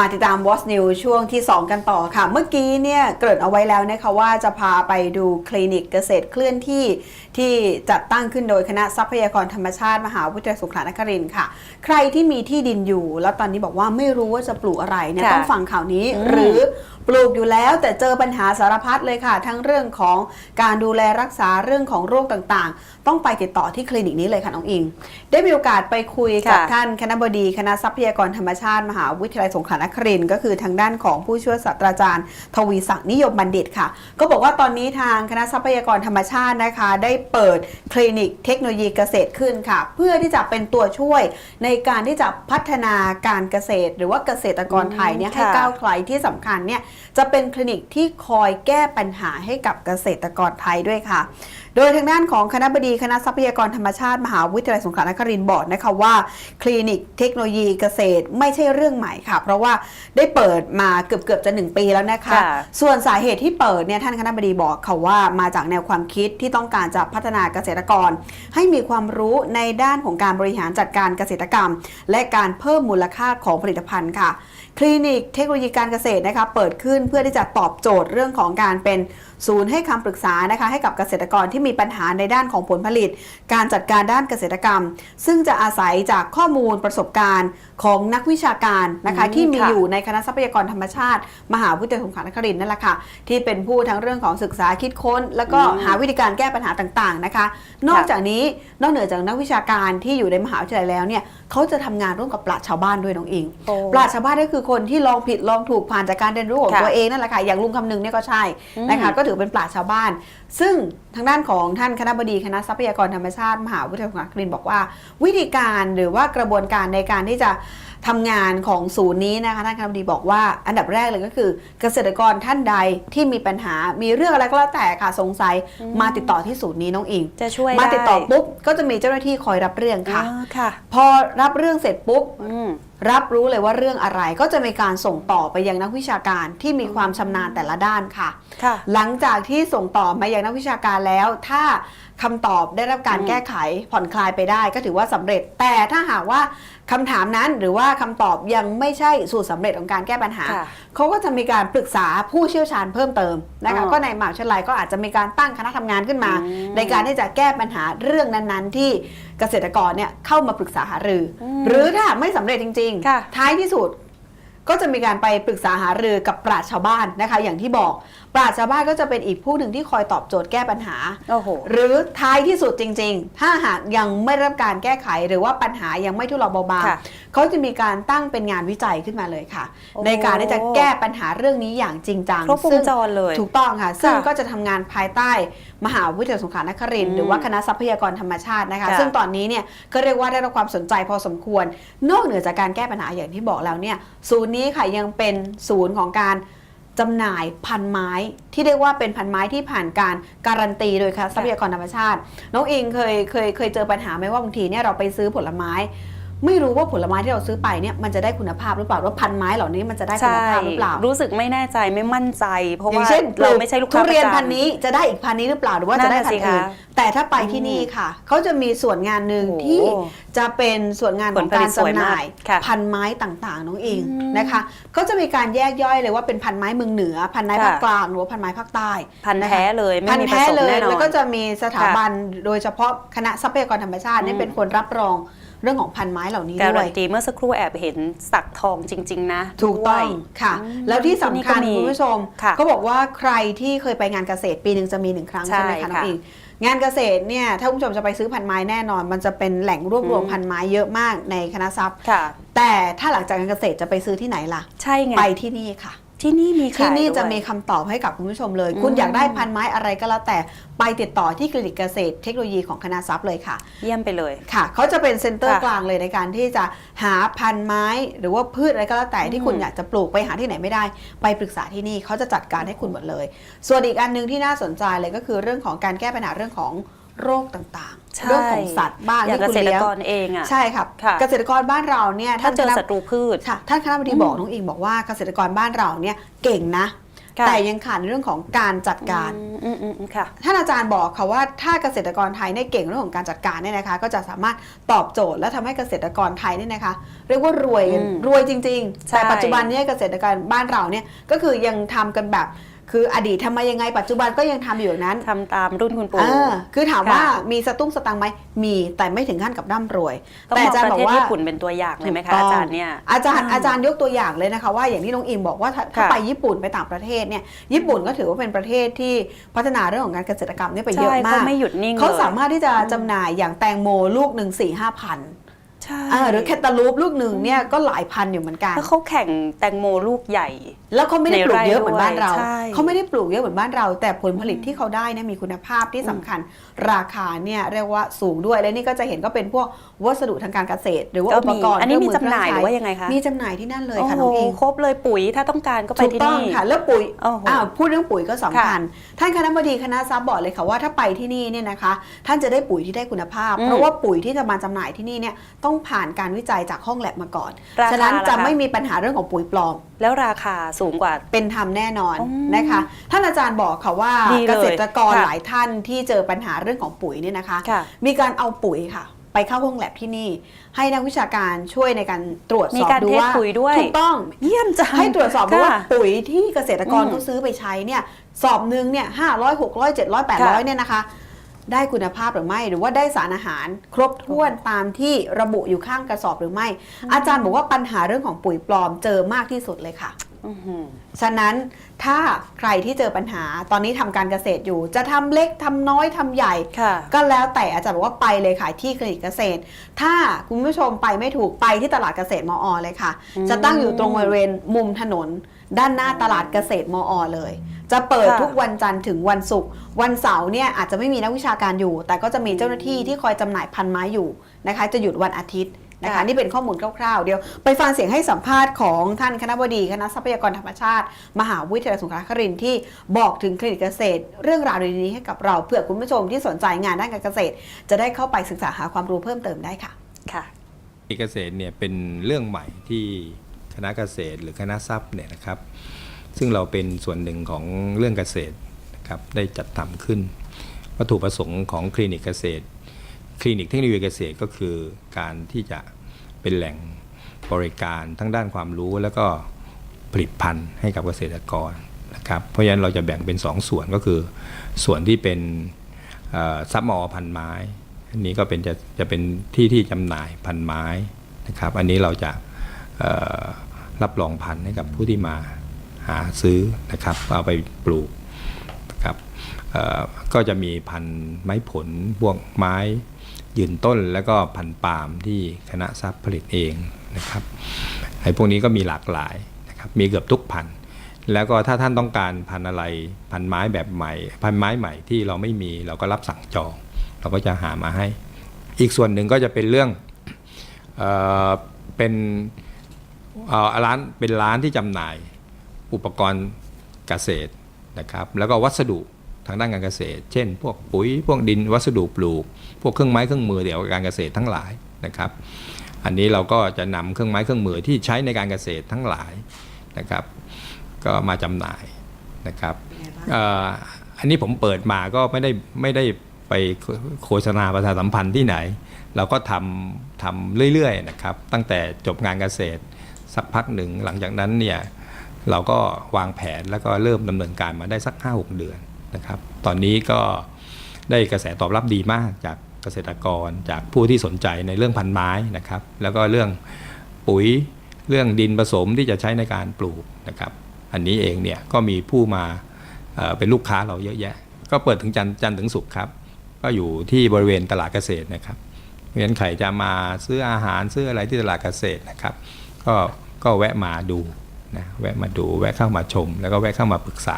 มาติดตาม What's New ช่วงที่ 2 กันต่อค่ะ เมื่อกี้เนี่ยเกริ่นเอาไว้แล้วนะคะว่าจะพาไปดูคลินิกเกษตรเคลื่อนที่ที่จัดตั้งขึ้นโดยคณะทรัพยากรธรรมชาติมหาวิทยาลัยสงขลานครินทร์ค่ะ ใครที่มีที่ดินอยู่ แล้วตอนนี้บอกว่าไม่รู้ว่าจะปลูกอะไรเนี่ยค่ะต้องฟังข่าวนี้ อืม หรือปลูกอยู่แล้วแต่เจอปัญหาสารพัดเลยค่ะ ทั้งเรื่องของการดูแลรักษาเรื่องของโรคต่างๆ ต้องไปติดต่อที่คลินิกนี้เลยค่ะน้องอิง ได้มีโอกาสไปคุยกับค่ะ ท่านคณบดีคณะทรัพยากรธรรมชาติมหาวิทยาลัยสงขลานครินทร์ก็คือทางด้านของผู้ช่วยศาสตราจารย์ ทวีศักดิ์นิยมบัณฑิตค่ะ ก็บอกว่าตอนนี้ทางคณะทรัพยากรธรรมชาตินะคะ ได้เปิดคลินิกเทคโนโลยีเกษตรขึ้นค่ะ เพื่อที่จะเป็นตัวช่วยในการที่จะพัฒนาการเกษตร หรือว่าเกษตรกรไทยเนี่ยให้ค่ะก้าวไกลที่สำคัญเนี่ยจะเป็นคลินิกที่คอยแก้ปัญหาให้กับเกษตรกรไทยด้วยค่ะโดยทางด้านของคณะบดีคณะทรัพยากรธรรมชาติ มหาวิทยาลัยสงขลานครินทร์บอกนะคะว่า คลินิกเทคโนโลยีเกษตรไม่ใช่เรื่องใหม่ค่ะ เพราะว่าได้เปิดมาเกือบเกือบจะ 1 ปีแล้วนะคะค่ะส่วนสาเหตุที่เปิดเนี่ยท่านคณะบดีบอกค่ะว่ามาจากแนวความคิดที่ต้องการจะพัฒนาเกษตรกร ให้มีความรู้ในด้านของการบริหารจัดการเกษตรกรรม และการเพิ่มมูลค่าของผลิตภัณฑ์ค่ะ คลินิกเทคโนโลยีการเกษตรนะคะเปิดขึ้นเพื่อที่จะตอบโจทย์เรื่องของการเป็น ศูนย์ให้คำปรึกษานะคะให้กับเกษตรกรที่มีปัญหาในด้านของผลผลิต การจัดการด้านเกษตรกรรม ซึ่งจะอาศัยจากข้อมูลประสบการณ์ของนักวิชาการนะคะอืมที่มีค่ะอยู่ในคณะทรัพยากรธรรมชาติ มหาวิทยาลัยสงขลานครินทร์นั่นแหละค่ะที่เป็นผู้ทั้งเรื่องของศึกษาคิดค้น แล้วก็อืมหาวิธีการแก้ปัญหาต่างๆนะคะ นอกจากนี้นอกเหนือจากนักวิชาการที่อยู่ในมหาวิทยาลัยแล้วเนี่ยเขาจะทำงานร่วมกับปราชญ์ชาวบ้านด้วยน้องอิงโอ้ปราชญ์ชาวบ้านก็คือคนที่ลองผิดลองถูกผ่านจากการเรียนรู้ของค่ะตัวเองนั่นแหละค่ะอย่างลุงคำนึงเนี่ยก็ใช่อืมนะคะก็ถือเป็นปราชญ์ชาวบ้าน ซึ่งทางด้านของท่านคณะบดีคณะทรัพยากรธรรมชาติ มหาวิทยาลัยสงขลานครินทร์บอกว่า วิธีการหรือว่ากระบวนการในการที่จะทำงานของศูนย์นี้นะคะท่านคณะบดีบอกว่า อันดับแรกเลยก็คือ เกษตรกรท่านใดที่มีปัญหา มีเรื่องอะไรก็แล้วแต่ค่ะสงสัยมาติดต่อที่ศูนย์นี้น้องอิงจะช่วยมาติดต่อไปุ๊บก็จะมีเจ้าหน้าที่คอยรับเรื่องค่ะอ่าค่ะพอรับเรื่องเสร็จปุ๊บอืม รับรู้เลยว่าเรื่องอะไรก็จะมีการส่งต่อไปยังนักวิชาการที่มีความชำนาญแต่ละด้านค่ะค่ะ หลังจากที่ส่งต่อมายังนักวิชาการแล้ว ถ้าคำตอบได้รับการอืมแก้ไขผ่อนคลายไปได้ก็ถือว่าสำเร็จ แต่ถ้าหากว่า คำถามนั้นหรือว่าคำตอบยังไม่ใช่สูตรสำเร็จของการแก้ปัญหา ค่ะเขาก็จะมีการปรึกษาผู้เชี่ยวชาญเพิ่มเติมนะคะอ๋อก็ในมหาวิทยาลัยก็อาจจะมีการตั้งคณะทำงานขึ้นมา อืมในการที่จะแก้ปัญหาเรื่องนั้นๆ ที่เกษตรกรเนี่ยเข้ามาปรึกษาหารืออมหรือถ้าหากไม่สำเร็จจริง ค่ะ ๆ ท้ายที่สุด ก็จะมีการไปปรึกษาหารือกับปราชญ์ชาวบ้านนะคะ อย่างที่บอก ปราชญ์ชาวบ้านก็จะเป็นอีกผู้หนึ่งที่คอยตอบโจทย์แก้ปัญหา โอ้โห หรือท้ายที่สุดจริง ๆ ถ้าหากยังไม่ได้รับการแก้ไขหรือว่าปัญหายังไม่ทุเลาเบาบางค่ะเขาจะมีการตั้งเป็นงานวิจัยขึ้นมาเลยค่ะ โอ้ ในการที่จะแก้ปัญหาเรื่องนี้อย่างจริงจังครบวซึ่งงจรเลย ถูกต้องค่ะ ซึ่งค่ะก็จะทำงานภายใต้มหาวิทยาลัยสงขลานครินทร์อืมหรือว่าคณะทรัพยากรธรรมชาตินะคะ ค่ะซึ่งตอนนี้เนี่ยก็เรียกว่าได้รับความสนใจพอสมควร นอกเหนือจากการแก้ปัญหาอย่างที่บอกแล้วเนี่ยศูนย์นี้ค่ะยังเป็นศูนย์ของการ จำหน่ายพันไม้ที่เรียกว่าเป็นพันไม้ที่ผ่านการการันตีโดยค่ะทรัพยากรธรรมชาติ น้องอิงเคยเคยเคยเจอปัญหาไหมว่าบางทีเนี่ยเราไปซื้อผลไม้ ไม่รู้ว่าผลไม้ที่เราซื้อไปเนี่ยมันจะได้คุณภาพหรือเปล่าว่าพันไม้เหล่านี้มันจะได้คุณใช่ภาพหรือเปล่ารู้สึกไม่แน่ใจไม่มั่นใจ เพราะอย่าว่างเช่นเราไม่ใช่ลูกค้าทุเรียนประจำพันธุ์นี้จะได้อีกพันธุ์นี้หรือเปล่าหรือว่าจะได้นั่นพันน่ะธุ์อื่นสิคะแต่ถ้าไปที่นี่ค่ะเขาจะมีส่วนงานหนึ่งโอ้โหที่จะเป็นส่วนงานของผลผลิกาตรจำหน่ายสวยมากค่ะพันไม้ต่างๆน้องเองอืมนะคะเขาจะมีการแยกย่อยเลยว่าเป็นพันไม้เมืองเหนือ พันไม้ค่ะภาคกลางหรือว่าพันไม้ภาคใต้ พันธุ์แท้เลยไม่พันมีผแท้สมเลยแน่นอนแล้วก็จะมีสถาบันโดยเฉพาะคณะทรัพยากรธรรมชาติเนี่ยอืมเป็นคนรับรอง เรื่องของพันไม้เหล่านี้การัด้วยนตีเมื่อสักครู่แอบเห็นสักทองจริง ๆ นะ ถูกต้องด้วยค่ะอืมแล้วที่สำคัญที่นี่ก็มีคุณผู้ชมค่ะก็บอกว่าใครที่เคยไปงานเกษตรปีหนึ่งจะมีหนึ่งครั้งใช่ใช่ไหมคะน้องค่ะอิงงานเกษตรเนี่ยถ้าคุณผู้ชมจะไปซื้อพันไม้แน่นอน มันจะเป็นแหล่งรวบรวมอืมพันไม้เยอะมากในคณะทรัพย์ค่ะแต่ถ้าหลังจากงานเกษตรจะไปซื้อที่ไหนล่ะ ใช่ไงไปที่นี่ค่ะ ที่นี่มีที่ขายนี่ด้วยจะมีคำตอบให้กับคุณผู้ชมเลยอืมคุณอยากได้พันไม้อะไรก็แล้วแต่ไปติดต่อที่คลินิกเกษตรเทคโนโลยีของคณะทรัพย์เลยค่ะ เยี่ยมไปเลย ค่ะเขาจะเป็นเซ็นเตอร์ค่ะกลางเลยในการที่จะหาพันธุ์ไม้ หรือว่าพืชอะไรก็แล้วแต่ที่อืมคุณอยากจะปลูกไปหาที่ไหนไม่ได้ ไปปรึกษาที่นี่เขาจะจัดการให้คุณหมดเลย ส่วนอีกอันหนึงที่น่าสนใจเลยก็คือเรื่องของการแก้ปัญหาเรื่องของ โรคต่างใช่ๆเรื่องของสัตว์บ้างอย่างที่เกคุณษตรเลี้ยงกรเองอะใช่ครับค่ะเกษตรกรบ้านเราเนี่ยถ้าเจอคณะศัตรูพืชค่ะท่านคณะบดีอืมบอกน้องอิงบอกว่าเกษตรกรบ้านเราเนี่ยเก่งนะค่ะแต่ยังขาดในเรื่องของการจัดการอืมอืมอืมอืมค่ะท่านอาจารย์บอกค่ะว่าถ้าเกษตรกรไทยเนี่ยเก่งเรื่องของการจัดการเนี่ยนะคะ ก็จะสามารถตอบโจทย์และทำให้เกษตรกรไทยเนี่ยนะคะ เรียกว่ารวยกันอืมรวยจริงๆใช่แต่ปัจจุบันเนี่ยเกษตรกรบ้านเราเนี่ยก็คือยังทำกันแบบ คืออดีตทำมายังไงปัจจุบันก็ยังทำอยู่อย่างนั้นทำตามรุ่นคุณปู่ เออคือถามค่ะว่ามีสตุ้งสตังค์ไหมมีแต่ไม่ถึงขั้นกับร่ำรวย ต้องแต่มองอาจารย์ปบระอกเทศว่า ญี่ปุ่นเป็นตัวอย่างเลยไหมคะถูกต้อางจารย์เนี่ย อาจารย์อ่าอาจารย์ยกตัวอย่างเลยนะคะว่าอย่างที่น้องอิมบอกว่าถ้าถ้าค่ะไปญี่ปุ่นไปต่างประเทศเนี่ยญี่ปุ่นก็ถือว่าเป็นประเทศที่พัฒนาเรื่องของการเกษตรกรรมเนี่ยไปเยอะใช่มาเขากไม่หยุดนิ่งเขาเลยสามารถที่จะจำหน่ายอย่างแตงโมลูกหนึ่งสี่ห้าพันใช่หรือแคตตาลูปลูกหนึ่งเนี่ยก็หลายพันอยู่เหมือนกัน แล้วเขาแข่งแตงโมลูกใหญ่ แล้วเขาไม่ได้ในปลูกไร่เยอะเหมือนบ้านเราด้วยใช่เขาไม่ได้ปลูกเยอะเหมือนบ้านเรา แต่ผลผลิตที่เขาได้เนี่ยมีคุณภาพที่สำคัญ ราคาเนี่ยเรียกว่าสูงด้วยและนี่ก็จะเห็นก็เป็นพวกวัสดุทางการเกษตร หรือว่าก็อุปมีกรณ์อันนี้มีเครื่จำหน่ายหรือว่าเคยังไงคะมีจำหน่ายที่นั่นเลยโอ้ค่ะโหน้องอิงครบเลยปุ๋ยถ้าต้องการก็ไปถูกที่ต้องนี่ค่ะแล้วปุ๋ยโอ้โหอ้าวพูดเรื่องปุ๋ยก็สำคัญท่านคณะบดีคณะทรัพย์บอกเลยค่ะว่าถ้าไปที่นี่เนี่ยนะคะ ท่านจะได้ปุ๋ยที่ได้คุณภาพอืมเพราะว่าปุ๋ยที่จะมาจำหน่ายที่นี่เนี่ยต้องผ่านการวิจัยจากห้องแลบมาก่อนราคาฉะนั้นจะล่ะคะไม่มีปัญหาเรื่องของปุ๋ยปลอม แล้วราคาสูงกว่า เป็นธรรมแน่นอนอืมนะคะ ท่านอาจารย์บอกค่ะว่าดีเลยเกษตรกรค่ะหลายท่านที่เจอปัญหาเรื่องของปุ๋ยเนี่ยนะคะ ค่ะมีการเอาปุ๋ยค่ะ ไปเข้าห้องแลบที่นี่ ให้นักวิชาการช่วยในการตรวจมีสอบการดูเทสว่าปุ๋ยด้วย ถูกต้อง เยี่ยมจังให้ตรวจสอบดูว่าค่ะปุ๋ยที่เกษตรกรอืมเขาซื้อไปใช้เนี่ยสอบหนึ่งเนี่ยห้าร้อยหกร้อยเจ็ดร้อยแปดร้อยค่ะเนี่ยนะคะ ได้คุณภาพหรือไม่ หรือว่าได้สารอาหารครบถ้วนตามที่ระบุอยู่ข้างกระสอบหรือไม่ อาจารย์บอกว่าปัญหาเรื่องของปุ๋ยปลอมเจอมากที่สุดเลยค่ะอื้อหือฉะนั้นถ้าใครที่เจอปัญหาตอนนี้ทำการเกษตรอยู่ จะทำเล็กทำน้อยทำใหญ่ค่ะก็แล้วแต่อาจารย์บอกว่าไปเลยขายที่คลินิกเกษตร ถ้าคุณผู้ชมไปไม่ถูกไปที่ตลาดเกษตรมอเลยค่ะอืมจะตั้งอยู่ตรงบริเวณมุมถนน ด้านหน้าตลาดเกษตรมอเลย จะเปิดค่ะทุกวันจันทร์ถึงวันศุกร์วันเสาร์เนี่ยอาจจะไม่มีนักวิชาการอยู่ แต่ก็จะมีเจ้าหน้าที่ที่คอยจำหน่ายพันไม้อยู่นะคะจะหยุดวันอาทิตย์นะคะค่ะนี่เป็นข้อมูลคร่าวๆ เดี๋ยวไปฟังเสียงให้สัมภาษณ์ของท่านคณะบดีคณะทรัพยากรธรรมชาติ มหาวิทยาลัยสงขลานครินทร์ที่บอกถึงคลินิกเกษตร เรื่องราวดีๆนี้ให้กับเราเผื่อคุณผู้ชมที่สนใจงานด้านการเกษตร จะได้เข้าไปศึกษาหาความรู้เพิ่มเติมได้ค่ะค่ะเกษตรเนี่ยเป็นเรื่องใหม่ที่คณะเกษตรหรือคณะทรัพย์เนี่ยนะครับ ซึ่งเราเป็นส่วนหนึ่งของเรื่องเกษตรนะครับได้จัดทำขึ้น วัตถุประสงค์ของคลินิกเกษตร คลินิกเทคโนโลยีเกษตรก็คือการที่จะเป็นแหล่งบริการทั้งด้านความรู้แล้วก็ผลิตภัณฑ์ให้กับเกษตรกรนะครับเพราะฉะนั้นเราจะแบ่งเป็น2ส่วนก็คือ ส่วนที่เป็นซับมอพันไม้อันนี้ก็เป็นจะจะเป็นที่ที่จำหน่ายพันไม้นะครับ อันนี้เราจะรับรองพันธุ์ให้กับผู้ที่มา หาซื้อนะครับเอาไปปลูกนะครับก็จะมีพันธุ์ไม้ผลพวกไม้ยืนต้นแล้วก็พันธุ์ปาล์มที่คณะทรัพย์ผลิตเองนะครับไอ้พวกนี้ก็มีหลากหลายนะครับมีเกือบทุกพันธุ์แล้วก็ถ้าท่านต้องการพันธุ์อะไรพันธุ์ไม้แบบใหม่ พันธุ์ไม้ใหม่ที่เราไม่มีเราก็รับสั่งจอง เราก็จะหามาให้ อีกส่วนหนึ่งก็จะเป็นเรื่องเออเป็นร้านเป็นร้านที่จำหน่าย อุปกรณ์เกษตรนะครับ แล้วก็วัสดุทางด้านการเกษตร เช่น พวกปุ๋ยพวกดินวัสดุปลูก พวกเครื่องไม้เครื่องมือเดี๋ยวกับการเกษตรทั้งหลายนะครับ อันนี้เราก็จะนำเครื่องไม้เครื่องมือที่ใช้ในการเกษตรทั้งหลายนะครับ ก็มาจำหน่ายนะครับเอ่ออันนี้ผมเปิดมาก็ไม่ได้ไม่ได้ไปโฆษณาประชาสัมพันธ์ที่ไหน เราก็ทำทำเรื่อยๆนะครับ ตั้งแต่จบงานเกษตรสักพักหนึ่งหลังจากนั้นเนี่ย เราก็วางแผนแล้วก็เริ่มดำเนินการมาได้สัก 5-6 เดือนนะครับ ตอนนี้ก็ได้กระแสตอบรับดีมากจากเกษตรกรจากผู้ที่สนใจในเรื่องพันไม้นะครับ แล้วก็เรื่องปุ๋ยเรื่องดินผสมที่จะใช้ในการปลูกนะครับ อันนี้เองเนี่ยก็มีผู้มาเป็นลูกค้าเราเยอะแยะ ก็เปิดถึงจันทร์จันถึงศุกร์ครับ ก็อยู่ที่บริเวณตลาดเกษตรนะครับเพราะฉะนั้นใครจะมาซื้ออาหารซื้ออะไรที่ตลาดเกษตรนะครับ ก็ก็แวะมาดู นะแวะมาดูแวะเข้ามาชม แล้วก็แวะเข้ามาปรึกษา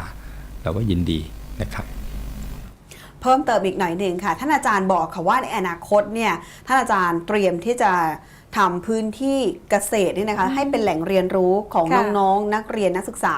เราก็ยินดีนะครับเพิ่มเติมอีกหน่อยหนึ่งค่ะ ท่านอาจารย์บอกค่ะว่าในอนาคตเนี่ยท่านอาจารย์เตรียมที่จะ ทำพื้นที่เกษตรนี่นะคะให้เป็นแหล่งเรียนรู้ของค่ะน้องๆ นักเรียนนักศึกษา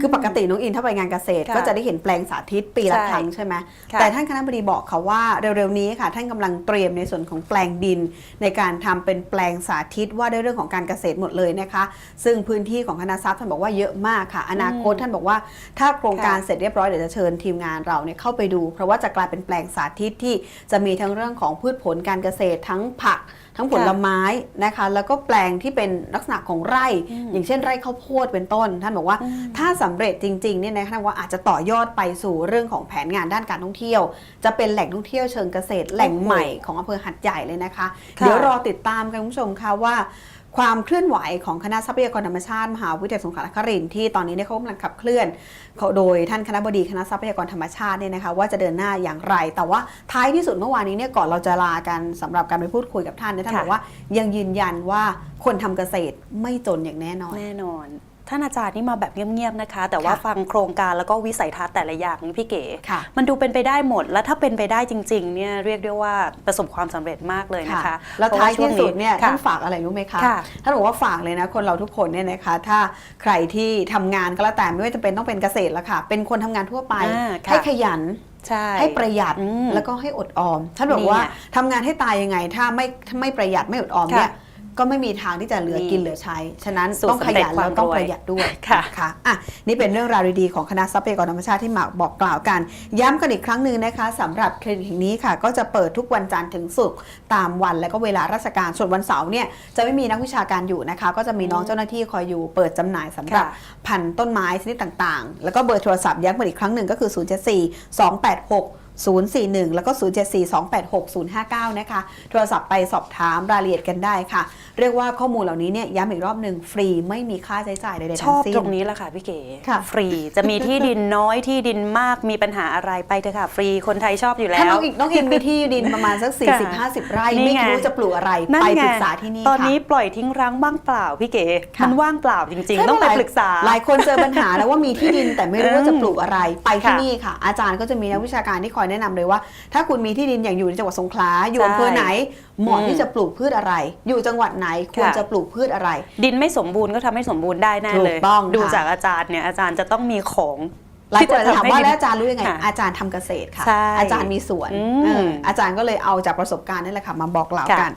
คือปกติน้องอินถ้าไปงานเกษตร ค่ะก็จะได้เห็นแปลงสาธิตปีละใช่ครั้งใช่ไหมค่ะ แต่ท่านคณะบดีบอกค่ะว่าเร็วๆนี้ค่ะ ท่านกำลังเตรียมในส่วนของแปลงดิน ในการทำเป็นแปลงสาธิตว่าด้วยเรื่องของการเกษตรหมดเลยนะคะ ซึ่งพื้นที่ของคณะทรัพย์ท่านบอกว่าเยอะมากค่ะ อนาคตท่านบอกว่าถ้าโครงการ ค่ะ เสร็จเรียบร้อยเดี๋ยวจะเชิญทีมงานเราเนี่ยเข้าไปดู เพราะว่าจะกลายเป็นแปลงสาธิตที่จะมีทั้งเรื่องของพืชผลการเกษตรทั้งผัก ทั้งผลไม้นะคะ แล้วก็แปลงที่เป็นลักษณะของไร่ อย่างเช่นไร่ข้าวโพดเป็นต้น ท่านบอกว่าถ้าสำเร็จจริงๆเนี่ยนะคะว่าอาจจะต่อยอดไปสู่เรื่องของแผนงานด้านการท่องเที่ยว จะเป็นแหล่งท่องเที่ยวเชิงเกษตรแหล่งใหม่ของอำเภอหัดใหญ่เลยนะคะค่ะเดี๋ยวรอติดตามกันคุณผู้ชมค่ะว่า ความเคลื่อนไหวของคณะทรัพยากรธรรมชาติมหาวิทยาลัยสงขลานครินทร์ที่ตอนนี้เนี่ยเขากำลังขับเคลื่อนเขาโดยท่านคณะบดีคณะทรัพยากรธรรมชาติเนี่ยนะคะว่าจะเดินหน้าอย่างไร แต่ว่าท้ายที่สุดเมื่อวานนี้เนี่ยก่อนเราจะลากันสำหรับการไปพูดคุยกับท่านเนี่ยท่านบอกว่ายังยืนยันว่าคนทำเกษตรไม่จนอย่างแน่นอนแน่นอน ท่านอาจารย์นี่มาแบบเงียบๆนะคะ แต่ว่าค่ะฟังโครงการแล้วก็วิสัยทัศน์แต่ละอย่างนี่พี่เก๋ค่ะมันดูเป็นไปได้หมด แล้วถ้าเป็นไปได้จริงๆเนี่ยเรียกได้ว่าประสบความสำเร็จมากเลยนะคะ แล้วเพระท้ายที่สุดเนี่ยค่ะท่านฝากอะไรรู้ไหมคะค่ะท่านบอกว่าฝากเลยนะคนเราทุกคนเนี่ยนะคะถ้าใครที่ทำงานก็แล้วแต่ไม่ว่าจะเป็นต้องเป็นเกษตรละค่ะ เป็นคนทำงานทั่วไปอ่าค่ะให้ขยันใช่ให้ประหยัดอืมแล้วก็ให้อดออมท่านบอกนี่ว่าไงทำงานให้ตายยังไง ถ้าไม่ถ้าไม่ประหยัดไม่อดออมค่ะเนี่ย ก็ไม่มีทางที่จะเหลือนี่กินเหลือใช้ ฉะนั้นสูตรต้องขยันสำเร็จความแล้วต้องรวยประหยัดด้วยค่ะนอะ นี่เป็นเรื่องราวดีๆของคณะทรัพยากรธรรมชาติที่มาบอกกล่าวกัน ย้ำกันอีกครั้งหนึ่งนะคะสำหรับคลินิกแห่งนี้ค่ะ ก็จะเปิดทุกวันจันทร์ถึงศุกร์ตามวันและก็เวลาราชการส่วนวันเสาร์เนี่ยจะไม่มีนักวิชาการอยู่นะคะ ก็จะมีน้องเจ้าหน้าที่คอยอยู่เปิดจำหน่ายสำหรับค่ะพันธุ์ต้นไม้ชนิดต่างๆ แล้วก็เบอร์โทรศัพท์ย้ำกันอีกครั้งหนึ่งก็คือ 074 286 041 แล้วก็ 074 286 059 นะคะ โทรศัพท์ไปสอบถามรายละเอียดกันได้ค่ะ เรียกว่าข้อมูลเหล่านี้เนี่ยย้ำอีกรอบหนึ่งฟรีไม่มีค่าใช้จ่ายใดๆชทั้องบสิ้นตรงนี้แหละค่ะพี่เก๋ค่ะ ฟรีจะมีที่ดินน้อยที่ดินมากมีปัญหาอะไรไปเถอะค่ะ ฟรีคนไทยชอบอยู่แล้ถ้าว น้องอีกน้องอินมีที่ดินประมาณสักค่ะ40 50 ไร่ นี่ไม่ไง รู้จะปลูกอะไรนั่นไปไงปรึกษาที่นี่ตอนค่ะ นี้ปล่อยทิ้งร้างว่างเปล่าพี่เก๋ค่ะ มันว่างเปล่าจริงใช่ๆต้องไปหลายปรึกษา หลายคนเจอปัญหาแล้วว่ามีที่ดินแต่ไม่รู้ว่าจะปลูกอะไรไปที่ค่ะ นี่ค่ะ อาจารย์ก็จะมีนักวิชาการที่คอยแนะนำเลยว่า ถ้าคุณมีที่ดินอย่างอยู่ในจังหวัดสงขลาอยู่ใช่อำเภอไหนเหมาะอืมที่จะปลูกพืชอะไร อยู่จังหวัดไหนควรค่ะจะปลูกพืชอะไร ดินไม่สมบูรณ์ก็ทำให้สมบูรณ์ได้แน่เลยถูกต้องค่ะดูจากอาจารย์เนี่ยอาจารย์จะต้องมีของหลายคนอาจจะถามว่าที่แล้วทำให้อาจารย์รู้ยังไงค่ะอาจารย์ทำเกษตรค่ะใช่อาจารย์มีสวนอืมเอออาจารย์ก็เลยเอาจากประสบการณ์นี่แหละค่ะมาบอกกล่าวค่ะกัน